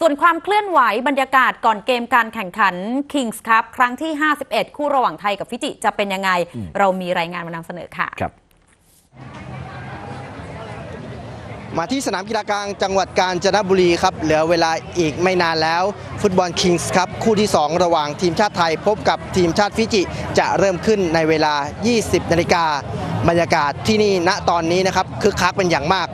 ส่วนความเคลื่อนไหวบรรยากาศก่อนเกมการแข่งขัน Kings Cup ครั้งที่ 51 คู่ระหว่างไทยกับฟิจิจะเป็นยังไง เรามีรายงานมานำเสนอค่ะ ครับ มาที่สนามกีฬากลางจังหวัดกาญจนบุรีครับ เหลือเวลาอีกไม่นานแล้ว ฟุตบอลคิงส์ครับ คู่ที่ 2 ระหว่างทีมชาติไทย พบกับทีมชาติฟิจิจะเริ่มขึ้นในเวลา 20 นาฬิกาบรรยากาศที่นี่ณตอนนี้นะครับคึกคักเป็นอย่างมาก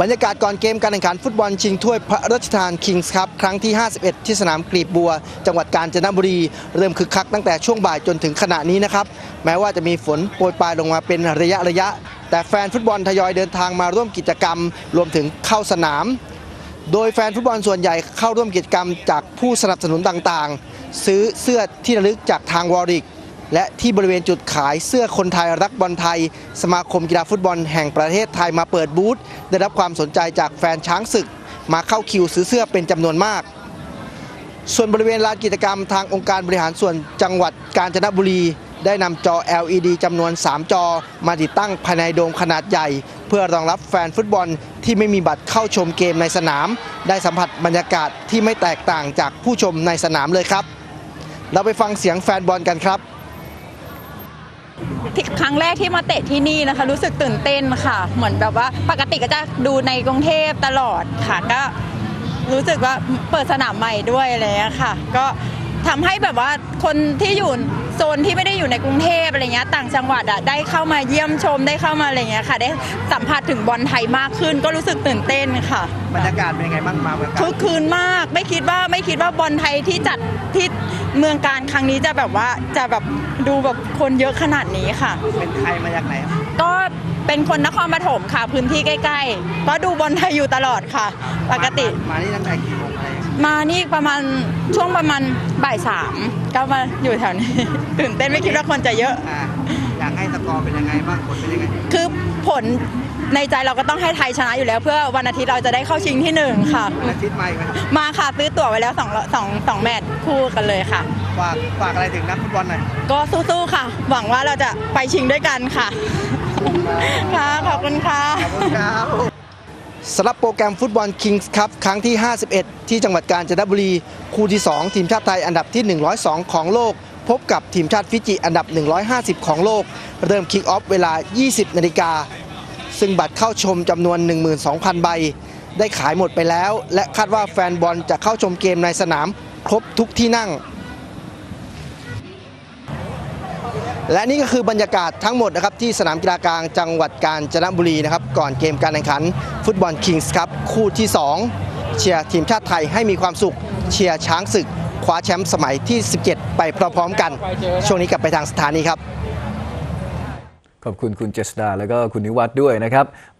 บรรยากาศก่อนเกมการแข่งขันฟุตบอลชิงถ้วยพระราชทานคิงส์ครับครั้งที่ 51 ที่สนามกรีบบัว จังหวัดกาญจนบุรี เริ่มคึกคักตั้งแต่ช่วงบ่ายจนถึงขณะนี้นะครับแม้ว่าจะมีฝนโปรยปลายลงมาเป็นระยะระยะ แต่แฟนฟุตบอลทยอยเดินทางมาร่วมกิจกรรม รวมถึงเข้าสนาม โดยแฟนฟุตบอลส่วนใหญ่เข้าร่วมกิจกรรมจากผู้สนับสนุนต่างๆ ซื้อเสื้อที่ระลึกจากทางวอริก และที่บริเวณจุดขายเสื้อคนไทยรักบอลไทย สมาคมกีฬาฟุตบอลแห่งประเทศไทยมาเปิดบูธได้รับความสนใจจากแฟนช้างศึก มาเข้าคิวซื้อเสื้อเป็นจำนวนมาก ส่วนบริเวณลานกิจกรรมทางองค์การบริหารส่วนจังหวัดกาญจนบุรี ได้นำจอ LED จำนวน 3 จอ มาติดตั้งภายในโดมขนาดใหญ่ เพื่อรองรับแฟนฟุตบอลที่ไม่มีบัตรเข้าชมเกมในสนาม ได้สัมผัสบรรยากาศที่ไม่แตกต่างจากผู้ชมในสนามเลยครับ เราไปฟังเสียงแฟนบอลกันครับ ที่ครั้งแรกที่มาเตะที่นี่นะคะ รู้สึกตื่นเต้นค่ะ เหมือนแบบว่าปกติก็จะดูในกรุงเทพตลอดค่ะก็รู้สึกว่าเปิดสนามใหม่ด้วยอะไรอย่างเลยค่ะ ก็ ทำให้แบบว่าคนที่อยู่โซนที่ไม่ได้อยู่ในกรุงเทพอะไรเงี้ยต่างจังหวัดอะได้เข้ามาเยี่ยมชมได้เข้ามาอะไรเงี้ยค่ะ ได้สัมผัสถึงบอลไทยมากขึ้น ก็รู้สึกตื่นเต้นค่ะบรรยากาศเป็นยังไงบ้างมาเมืองกาคึกคืนมากไม่คิดว่าไม่คิดว่าบอลไทยที่จัดที่เมืองการครั้งนี้จะแบบว่าจะแบบดูแบบคนเยอะขนาดนี้ค่ะ เป็นใครมาจากไหนก็ เป็นคนนครปฐมค่ะ พื้นที่ใกล้ๆ ก็ดูบอลไทยอยู่ตลอดค่ะ ปกติ มานี่ตั้งแต่กี่โมงอะไรมานี่ประมาณช่วงประมาณบ่ายสามก็มาอยู่แถวนี้ ตื่นเต้นไม่คิดว่าคนจะเยอะ อ่าอยากให้สกอร์เป็นยังไงบ้างผลเป็นยังไง คือผล ในใจเราก็ต้องให้ไทยชนะอยู่แล้ว เพื่อวันอาทิตย์เราจะได้เข้าชิงที่หนึ่งค่ะ อาทิตย์ใหม่ไหมมาค่ะซื้อตั๋วไว้แล้วสองสองสองแมตช์คู่กันเลยค่ะ ฝากฝากอะไรถึงนักฟุตบอลหน่อยก็สู้ๆค่ะ หวังว่าเราจะไปชิงด้วยกันค่ะค่ะขอบคุณค่ะสำหรับโปรแกรมฟุตบอลคิงส์คัพครั้งที่ 51 ที่จังหวัดกาญจนบุรี คู่ที่ 2 ทีมชาติไทยอันดับที่ 102 ของโลก พบกับทีมชาติฟิจิอันดับ 150 ของโลก เริ่มคิกออฟเวลา 20 นาฬิกา ซึ่งบัตรเข้าชมจำนวน 12,000 ใบ ได้ขายหมดไปแล้ว และคาดว่าแฟนบอลจะเข้าชมเกมในสนามครบทุกที่นั่ง และนี่ก็คือบรรยากาศทั้งหมดนะครับที่สนามกีฬากลางจังหวัดกาญจนบุรีนะครับก่อนเกมการแข่งขัน ฟุตบอลคิงส์ครับคู่ที่ 2 เชียร์ทีมชาติไทยให้มีความสุข เชียร์ช้างศึกคว้าแชมป์สมัยที่ 17 ไปพร้อมๆกัน ช่วงนี้กลับไปทางสถานีครับ ขอบคุณคุณเจษดา แล้วก็คุณนิวัฒน์ด้วยนะครับ